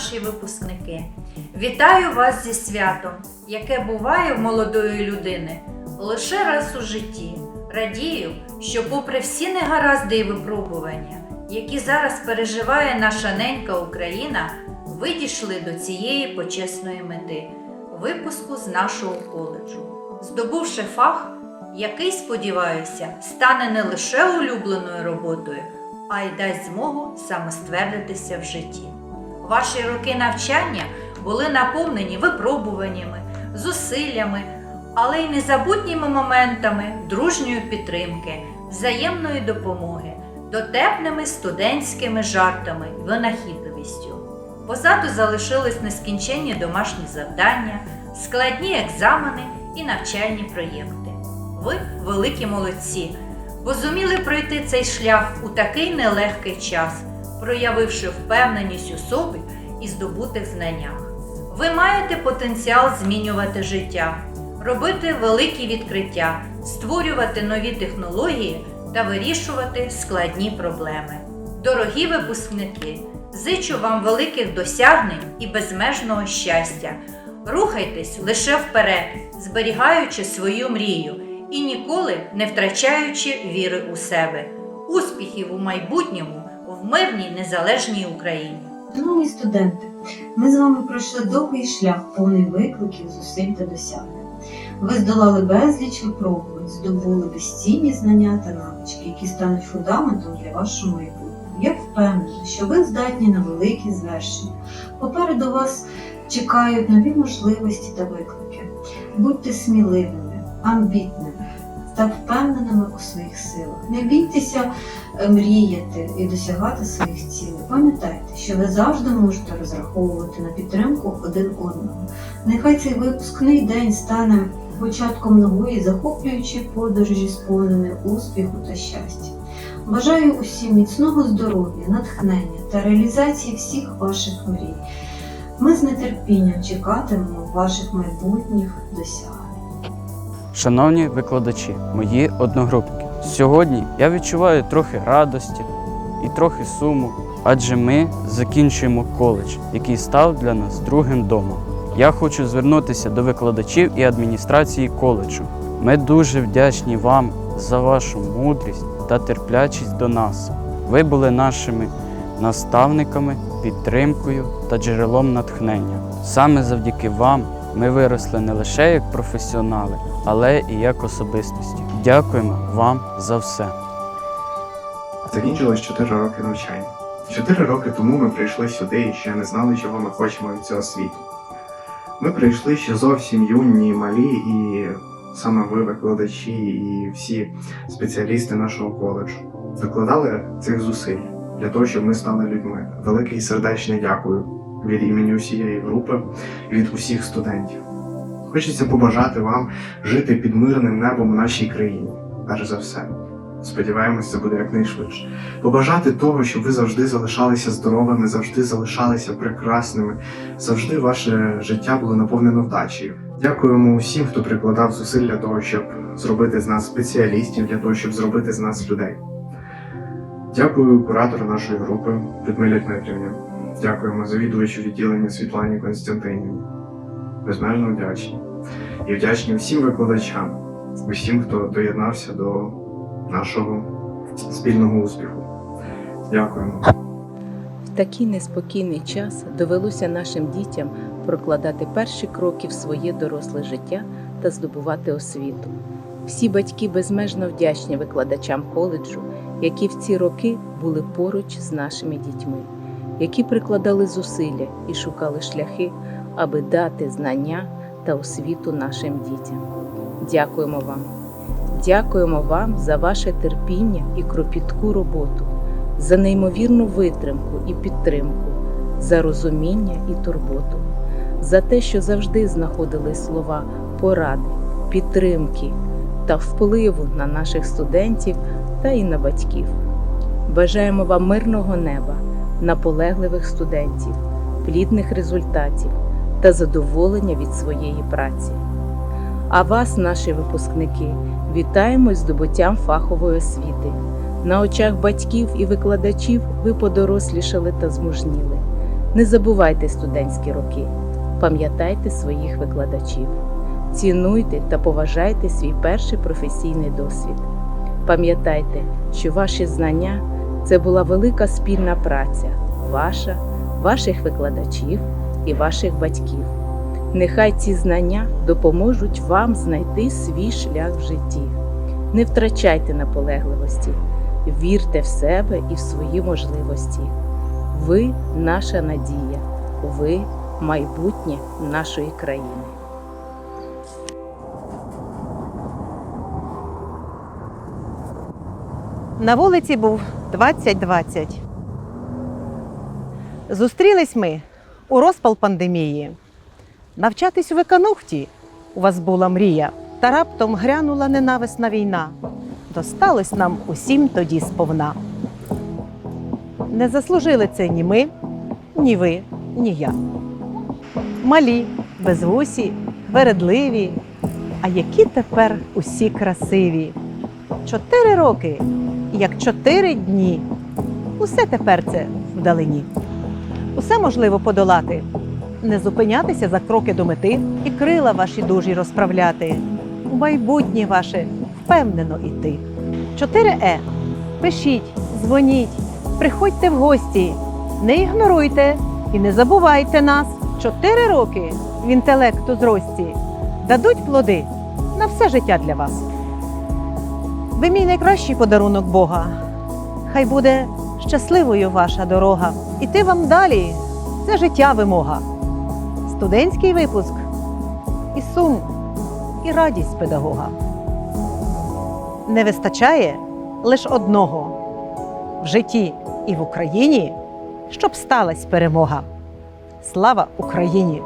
наші випускники. Вітаю вас зі святом, яке буває в молодої людини лише раз у житті. Радію, що, попри всі негаразди і випробування, які зараз переживає наша ненька Україна, ви дійшли до цієї почесної мети випуску з нашого коледжу, здобувши фах, який, сподіваюся, стане не лише улюбленою роботою, а й дасть змогу самоствердитися в житті. Ваші роки навчання були наповнені випробуваннями, зусиллями, але й незабутніми моментами дружньої підтримки, взаємної допомоги, дотепними студентськими жартами винахідливістю. Позаду залишились нескінченні домашні завдання, складні екзамени і навчальні проєкти. Ви великі молодці, бо зуміли пройти цей шлях у такий нелегкий час, проявивши впевненість у собі і здобутих знаннях. Ви маєте потенціал змінювати життя, робити великі відкриття, створювати нові технології та вирішувати складні проблеми. Дорогі випускники, зичу вам великих досягнень і безмежного щастя. Рухайтесь лише вперед, зберігаючи свою мрію і ніколи не втрачаючи віри у себе. Успіхів у майбутньому в мирній незалежній Україні. Шановні студенти, ми з вами пройшли довгий шлях, повний викликів, зусиль та досягнень. Ви здолали безліч випробувань, здобули безцінні знання та навички, які стануть фундаментом для вашого майбутнього. Я впевнена, що ви здатні на великі звершення. Попереду вас чекають нові можливості та виклики. Будьте сміливими, амбітними та впевненими у своїх силах. Не бійтеся е, мріяти і досягати своїх цілей. Пам'ятайте, що ви завжди можете розраховувати на підтримку один одного. Нехай цей випускний день стане початком нової захоплюючої подорожі, сповненої успіху та щастя. Бажаю усім міцного здоров'я, натхнення та реалізації всіх ваших мрій. Ми з нетерпінням чекатимемо ваших майбутніх досягнень. Шановні викладачі, мої одногрупники, сьогодні я відчуваю трохи радості і трохи суму, адже ми закінчуємо коледж, який став для нас другим домом. Я хочу звернутися до викладачів і адміністрації коледжу. Ми дуже вдячні вам за вашу мудрість та терплячість до нас. Ви були нашими наставниками, підтримкою та джерелом натхнення. Саме завдяки вам ми виросли не лише як професіонали, але і як особистості. Дякуємо вам за все. Закінчилось 4 роки навчання. Чотири роки тому ми прийшли сюди і ще не знали, чого ми хочемо від цього світу. Ми прийшли ще зовсім юні, малі, і саме ви, викладачі, і всі спеціалісти нашого коледжу докладали цих зусиль для того, щоб ми стали людьми. Велике і сердечне дякую від імені усієї групи, від усіх студентів. Хочеться побажати вам жити під мирним небом у нашій країні, перш за все. Сподіваємось, це буде якнайшвидше. Побажати того, щоб ви завжди залишалися здоровими, завжди залишалися прекрасними, завжди ваше життя було наповнено вдачею. Дякуємо усім, хто прикладав зусиль для того, щоб зробити з нас спеціалістів, для того, щоб зробити з нас людей. Дякую куратору нашої групи Людмилі Дмитрівні. Дякуємо завідувачу відділення Світлані Константинівні. Безмежно вдячні. І вдячні всім викладачам, усім, хто доєднався до нашого спільного успіху. Дякуємо. В такий неспокійний час довелося нашим дітям прокладати перші кроки в своє доросле життя та здобувати освіту. Всі батьки безмежно вдячні викладачам коледжу, які в ці роки були поруч з нашими дітьми, які прикладали зусилля і шукали шляхи, аби дати знання та освіту нашим дітям. Дякуємо вам. Дякуємо вам за ваше терпіння і кропітку роботу, за неймовірну витримку і підтримку, за розуміння і турботу, за те, що завжди знаходили слова поради, підтримки та впливу на наших студентів та і на батьків. Бажаємо вам мирного неба, наполегливих студентів, плідних результатів та задоволення від своєї праці. А вас, наші випускники, вітаємо з здобуттям фахової освіти. На очах батьків і викладачів ви подорослішали та змужніли. Не забувайте студентські роки, пам'ятайте своїх викладачів, цінуйте та поважайте свій перший професійний досвід. Пам'ятайте, що ваші знання це була велика спільна праця ваша, ваших викладачів і ваших батьків. Нехай ці знання допоможуть вам знайти свій шлях в житті. Не втрачайте наполегливості, вірте в себе і в свої можливості. Ви наша надія, ви майбутнє нашої країни. На вулиці був 2020. Зустрілись ми у розпал пандемії. Навчатись у виканухті у вас була мрія, та раптом грянула ненависна війна. Досталось нам усім тоді сповна. Не заслужили це ні ми, ні ви, ні я. Малі, безвусі, вередливі, а які тепер усі красиві. Чотири роки, як чотири дні. Усе тепер це вдалині. Усе можливо подолати, не зупинятися за кроки до мети і крила ваші дужі розправляти. У майбутнє ваше впевнено йти. 4Е. Пишіть, дзвоніть, приходьте в гості, не ігноруйте і не забувайте нас. Чотири роки в інтелекту зрості дадуть плоди на все життя для вас. Ви мій найкращий подарунок Бога. Хай буде щасливою ваша дорога. Іти вам далі це життя вимога. Студентський випуск і сум, і радість педагога. Не вистачає лише одного в житті і в Україні, щоб сталася перемога. Слава Україні!